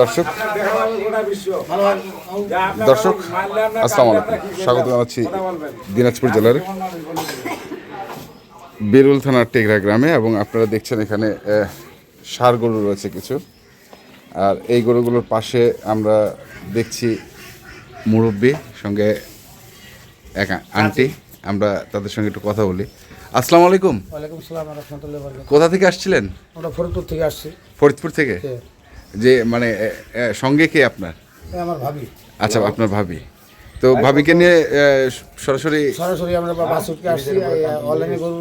দর্শক দর্শক, আসসালামু আলাইকুম। স্বাগত জানাচ্ছি দিনাজপুর জেলার বেরুল থানার টেকরা গ্রামে এবং আপনারা দেখছেন এখানে ষাঁড় গরু রয়েছে কিছু। আর এই গরুগুলোর পাশে আমরা দেখছি মুরব্বী, সঙ্গে এক আন্টি। আমরা তাদের সঙ্গে একটু কথা বলি। আসসালামু আলাইকুম। ওয়ালাইকুম সালাম রহমতুল্লাহ বরকাত কোথা থেকে আসছিলেন? আমরা ফরিদপুর থেকে আসছি। ফরিদপুর থেকে? যে মানে সঙ্গে কে আপনার? আমার ভাবি। আচ্ছা আপনার ভাবি। তো ভাবিকে নিয়ে সরাসরি সরাসরি আমরা বাসুটকে আসছি অনলাইনে গরু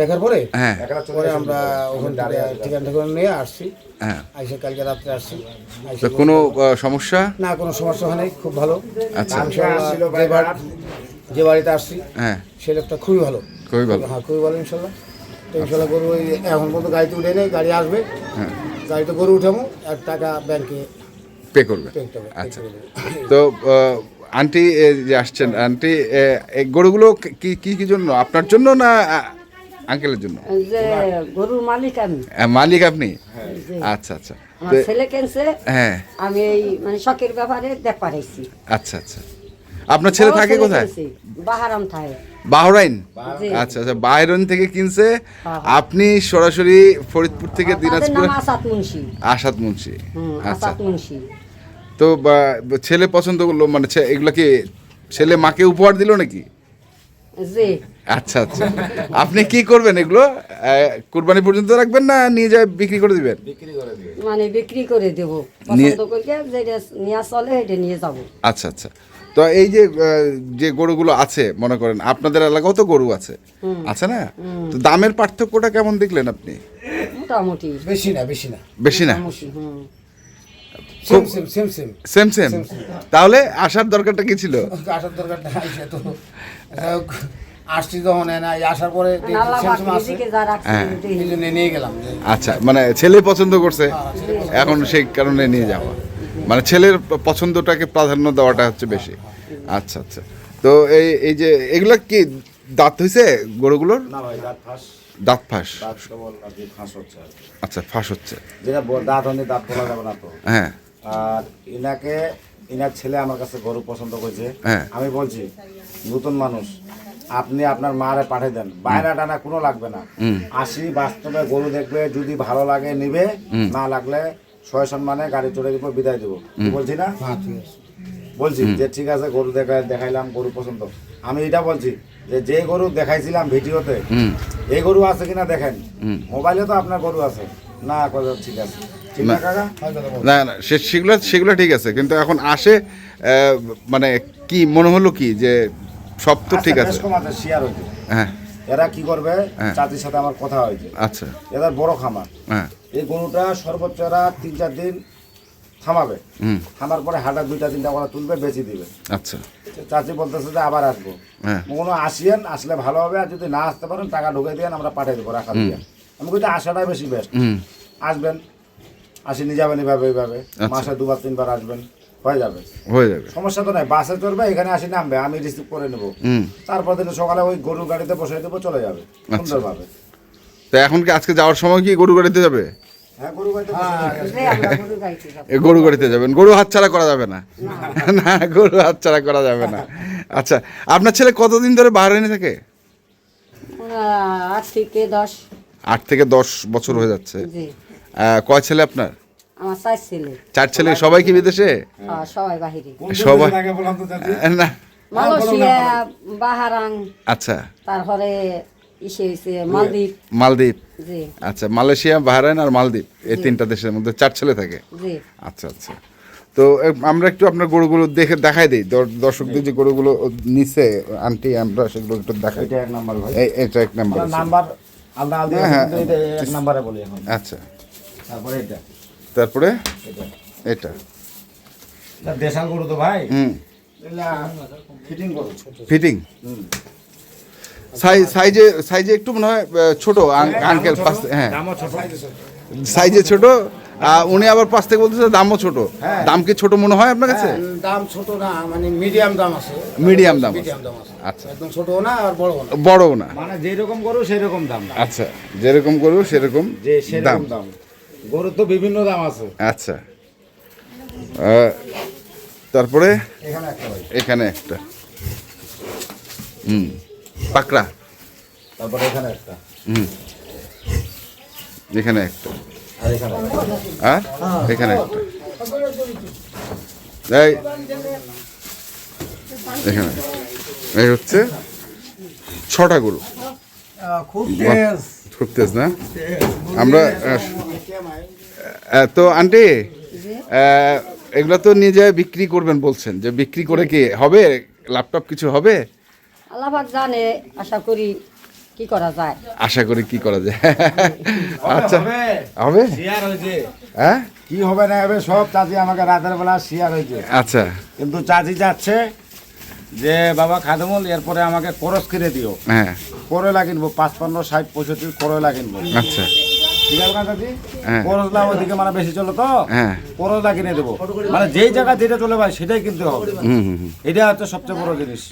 দেখার পরে হ্যাঁ। পরে আমরা ওখান থেকে ঠিকানা ঠিকানা নিয়ে আসছি। হ্যাঁ। আইসে কালকে রাত্রে আসছি। তো কোনো সমস্যা? না কোনো সমস্যা হয় নাই খুব ভালো। আচ্ছা। যে বাড়িতে আসছি হ্যাঁ। সে লোকটা খুবই ভালো। খুবই ভালো হ্যাঁ খুবই ভালো ইনশাল্লাহ? তো ইনশাল্লাহ গরু ওই এখন পর্যন্ত গাড়িতে উঠে নেই গাড়ি আসবে। হ্যাঁ। গাড়িতে গরু উঠাবো আর টাকা ব্যাংকে পে করবে। আচ্ছা। তো আন্টি যে আসছেন আন্টি এই গরুগুলো কি কি কি জন্য? আপনার জন্য না আঙ্কেলের জন্য? গরুর মালিক আমি। মালিক আপনি? আচ্ছা আচ্ছা। আমার ছেলে কেনছে হ্যাঁ। আমি এই মানে শখের ব্যাপারে দেখ পাঠাইছি। আচ্ছা আচ্ছা। আপনার ছেলে থাকে কোথায়? বাহারাম থাকে বাহরাইন? আচ্ছা আচ্ছা বাহরাইন থেকে কিনছে। হ্যাঁ। আপনি সরাসরি ফরিদপুর থেকে দিনাজপুর আসাদ মুন্সি। আসাদ মুন্সি। হুম আচ্ছা। আসাদ মুন্সি। তো ছেলে পছন্দ করল মানে ছে- এগুলা কি ছেলে মাকে উপহার দিল নাকি? আচ্ছা আচ্ছা। আপনি কি করবেন এগুলো? কুরবানি পর্যন্ত রাখবেন না নিয়ে যায় বিক্রি করে দিবেন? মানে বিক্রি করে দেব। পছন্দ করে যেটা নিয়ে চলে এটা নিয়ে যাব। আচ্ছা আচ্ছা। তো এই যে যে গরুগুলো আছে মনে করেন আপনাদের এলাকাও তো গরু আছে। আছে না? তো দামের পার্থক্যটা কেমন দেখলেন আপনি? মোটামুটি। বেশি না বেশি না। বেশি না? Same same same same same same তাহলে আসার দরকারটা কি ছিল? আসার দরকার নাই সে তো আসছি তখন আসার পরে হ্যাঁ। নিয়ে গেলাম আচ্ছা মানে ছেলে পছন্দ করছে এখন সেই কারণে নিয়ে যাওয়া। মানে ছেলের পছন্দটাকে প্রাধান্য দেওয়াটা হচ্ছে বেশি। আচ্ছা আচ্ছা। তো এই এই যে এগুলো কি দাঁত হয়েছে গরুগুলোর? দাঁত ফাঁস। আচ্ছা ফাঁস হচ্ছে। যেটা দাঁত হলে দাঁত বলা যাবে না তো। হ্যাঁ। আর ইনাকে ইনার ছেলে আমার কাছে গরু পছন্দ করেছে। হ্যাঁ। আমি বলছি নতুন মানুষ আপনি আপনার মারে পাঠিয়ে দেন। বাইরে টানা কোনো লাগবে না। আসি বাস্তবে গরু দেখবে যদি ভালো লাগে নিবে। না লাগলে ছয় সম্মানে গাড়ি চড়ে দিব বিদায় দেবো। বলছি না? বলছি যে ঠিক আছে গরু দেখা দেখাইলাম গরু পছন্দ। আমি এটা বলছি যে যে গরু দেখাইছিলাম ভিডিওতে এই গরু আছে কিনা দেখেন। মোবাইলে তো আপনার গরু আছে। না কথা ঠিক আছে। না না। সে সেগুলো সেগুলো ঠিক আছে কিন্তু এখন আসে আহ, মানে কি মনে হলো কি যে সব তো ঠিক আছে। হ্যাঁ। এরা কি করবে? হ্যাঁ। চাচির সাথে আমার কথা হয়েছে। আচ্ছা। এদের বড় খামার। হ্যাঁ। এই গরুটা সর্বোচ্চ এরা তিন চার দিন থামাবে। থামার পরে হাঁটা দুইটা তিনটা করে তুলবে বেচে দিবে। আচ্ছা। চাচি বলতেছে যে আবার আসব। হ্যাঁ। কোনো আসিয়েন আসলে ভালো হবে আর যদি না আসতে পারেন টাকা ঢুকে দিয়ে আমরা পাঠিয়ে দেবো রাখা দিয়ে। আমি কিন্তু আসাটাই বেশি বেস্ট আসবেন। আসি নিয়ে যাবেন এভাবে এইভাবে আচ্ছা। মাসে দুবার তিনবার আসবেন। হয়ে যাবে। হয়ে যাবে। সমস্যা তো নাই বাসে চড়বে এখানে আসি নামবে আমি রিসিভ করে নেব। হুম। তারপর দিন সকালে ওই গরুর গাড়িতে বসে দেবো চলে যাবে আচ্ছা। সুন্দরভাবে। তো এখন কি আজকে যাওয়ার সময় কি গরু গাড়িতে যাবে? হ্যাঁ গরু গাড়িতে বসে যাবে। যে আমরা গরু গাইতে যাব। এ, গরু গাড়িতে যাবেন গরু হাতছাড়া করা যাবে না। না। গরু হাতছাড়া করা যাবে না। আচ্ছা আপনার ছেলে কতদিন ধরে বাহারাইনে থাকে? আট থেকে দশ। আট থেকে দশ বছর হয়ে যাচ্ছে। কয় ছেলে আপনার? আমার চার ছেলে। চার ছেলে সবাই কি বিদেশে? হ্যাঁ, সবাই বাহিরে। সবাই- আগে বললাম তো চাচি? না। মালয়েশিয়া বাহারাং আচ্ছা। তারপরে ইসে হয়েছে মালদ্বীপ। মালদ্বীপ। জি। আচ্ছা মালয়েশিয়া বাহরাইন আর মালদ্বীপ এই তিনটা দেশের মধ্যে চার ছেলে থাকে? জি। আচ্ছা আচ্ছা। তো এ, আমরা একটু আপনার গরুগুলো দেখে দেখাই দিই। দর- দর্শকদের যে গরুগুলো নিচে আন্টি আমরা সেগুলো একটু দেখাই। এটা এক নাম্বার ভাই। এই এটা এক নাম্বার নাম্বার আলাদা আলাদা হ্যাঁ, হ্যাঁ। কিন্তু এটা এক নাম্বারে বলি এখন। আচ্ছা। তারপরে এটা। তারপরে এটা। এটা। এটা দেশাল গরু তো ভাই। হুম। ফিটিং গরু। ফিটিং সাইজ সাইজে সাইজে একটু মনে হয় ছোট আঙ্কেল পাশ হ্যাঁ। সাইজে ছোট। উনি আবার পাশ থেকে বলতেছে দামও ছোট। হ্যাঁ। দাম কি ছোট মনে হয় আপনার কাছে? দাম ছোট না মানে মিডিয়াম দাম আছে। মিডিয়াম দাম আচ্ছা। একদম ছোট না আর বড় না। বড়ও না। মানে যেরকম গরু সেই রকম দাম। আচ্ছা যেরকম করু সেরকম দাম সেরকম দাম। গরুর তো বিভিন্ন দাম আছে। আচ্ছা। তারপরে? এখানে একটা হুম পাকড়া। তারপরে এখানে একটা। হুম। এখানে একটা। আর এখানে একটা। আর? এখানে একটা। এই। এখানে। এই হচ্ছে ছটা গরু। খুব তেজ। না? আমরা তো আন্টি এগুলো তো নিয়ে যায় বিক্রি করবেন বলছেন। যে বিক্রি করে কি হবে? ল্যাপটপ কিছু হবে? আল্লাহাক জানে আশা করি কি করা যায়। আশা করি কি করা যায়। আচ্ছা হবে। হবে। শিয়ার হয়েছে। হ্যাঁ? কি হবে না হবে সব চাচি আমাকে রাতের বেলা শিয়ার হয়েছে। আচ্ছা। কিন্তু চাচি যাচ্ছে যে বাবা খাদমল এরপরে আমাকে করস কিনে দিও। হ্যাঁ। করলা কিনবো পাঁচপান্ন ষাট পঁয়ষট্টি করলা কিনবো। আচ্ছা। হ্যাঁ। করলা মানে বেশি চলো তো? হ্যাঁ। করলা কিনে দেবো। মানে যেই জায়গা যেটা চলে ভাই সেটাই কিনতে হবে। এটা হচ্ছে সবচেয়ে বড় জিনিস।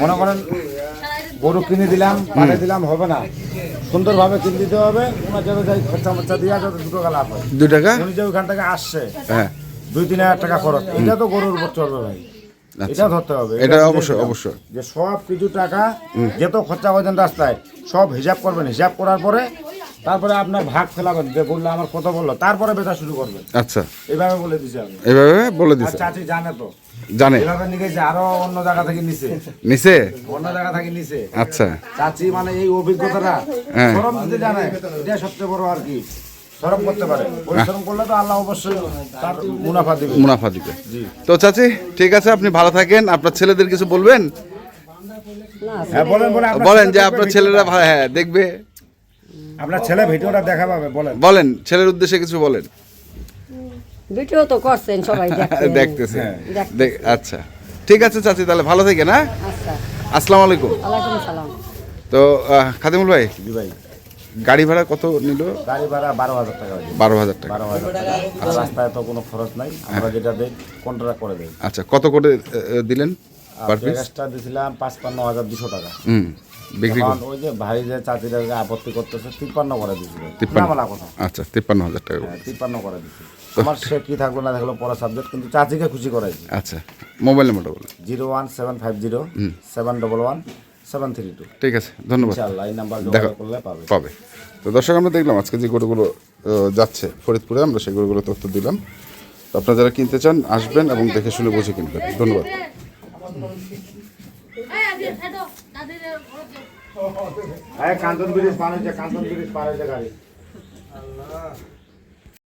মনে করেন গরু কিনে দিলাম পাঠিয়ে দিলাম হবে না। সুন্দরভাবে কিনে দিতে হবে ওনার যাতে যাই খরচা মরচা দিয়ে যাতে লাভ হয়। দু টাকা? উনি যে ওইখান থেকে আসছে হ্যাঁ। দুই তিন হাজার টাকা খরচ। এটা তো গরুর উপর চলবে ভাই। আচ্ছা। এটা ধরতে হবে। এটা অবশ্যই, অবশ্যই। যে সব কিছু টাকা যত খরচা করেছেন রাস্তায় সব হিসাব করবেন। হিসাব করার পরে তারপরে আপনার ভাগ ফেলাবেন যে বলল আমার কত বলল। তারপরে বেচা শুরু করবে। আচ্ছা। এভাবে বলে দিছি আমি। এভাবে বলে দিছে? চাচি জানে তো। জানে? এভাবে নিয়ে গেছে আরও অন্য জায়গা থেকে নিছে। নিছে? অন্য জায়গা থেকে নিছে। আচ্ছা। চাচি মানে এই অভিজ্ঞতাটা হ্যাঁ। সরম দিতে জানে। এটা সবচেয়ে বড় আর কি। সরম করতে পারে। পরিশ্রম করলে তো আল্লাহ অবশ্যই তার মুনাফা দিবে। মুনাফা দিবে। তো চাচি ঠিক আছে আপনি ভালো থাকেন। আপনার ছেলেদের কিছু বলবেন? হ্যাঁ বলেন বলেন যে আপনার ছেলেরা হ্যাঁ দেখবে। আপনার ছেলে ভিডিওটা দেখা পাবে বলেন। বলেন ছেলের উদ্দেশ্যে কিছু বলেন। ভিডিও তো করছেন সবাই দেখতেছে হ্যাঁ। দেখ- আচ্ছা। ঠিক আছে চাচি তাহলে ভালো থাকেন হ্যাঁ? আচ্ছা। আসসালামু আলাইকুম। ওয়ালাইকুম সালাম। তো খাদিমুল ভাই জি ভাই। গাড়ি ভাড়া কত নিল? গাড়ি ভাড়া বারো হাজার টাকা বারো হাজার টাকা। বারো হাজার টাকা। রাস্তায় তো কোনো খরচ নাই। আমরা যেটা দেই কন্ট্রাক্ট করে দেই। আচ্ছা কত করে দিলেন পার পিস দিয়েছিলাম পাঁচপান্ন হাজার দুশো টাকা। হুম। বিক্রি ওই যে ভাই যে চাচিরা আপত্তি করতেছে তিপ্পান্ন করে দিয়েছিল। তিপ্পান্ন। আচ্ছা তিপ্পান্ন হাজার টাকা হ্যাঁ তিপ্পান্ন করে দিয়েছিল। আমার সে কি থাকল না থাকল পড়া সাবজেক্ট কিন্তু চাচিকে খুশি করাইছি। আচ্ছা মোবাইল নাম্বারটা বলুন। Zero one seven five zero seven double one seven three two. ঠিক আছে ধন্যবাদ। ইনশাআল্লাহ এই নাম্বার দেখো। করলে পাবে। পাবে। তো দর্শক আমরা দেখলাম আজকে যে গরুগুলো যাচ্ছে ফরিদপুরে আমরা সেই গরুগুলো তথ্য দিলাম। তো আপনারা যারা কিনতে চান আসবেন এবং দেখে শুনে বুঝে কিনবেন। ধন্যবাদ। কান্তন ব্রিজ পার হয়েছে কাঞ্চন ব্রিজ পার হয়েছে গাড়ি।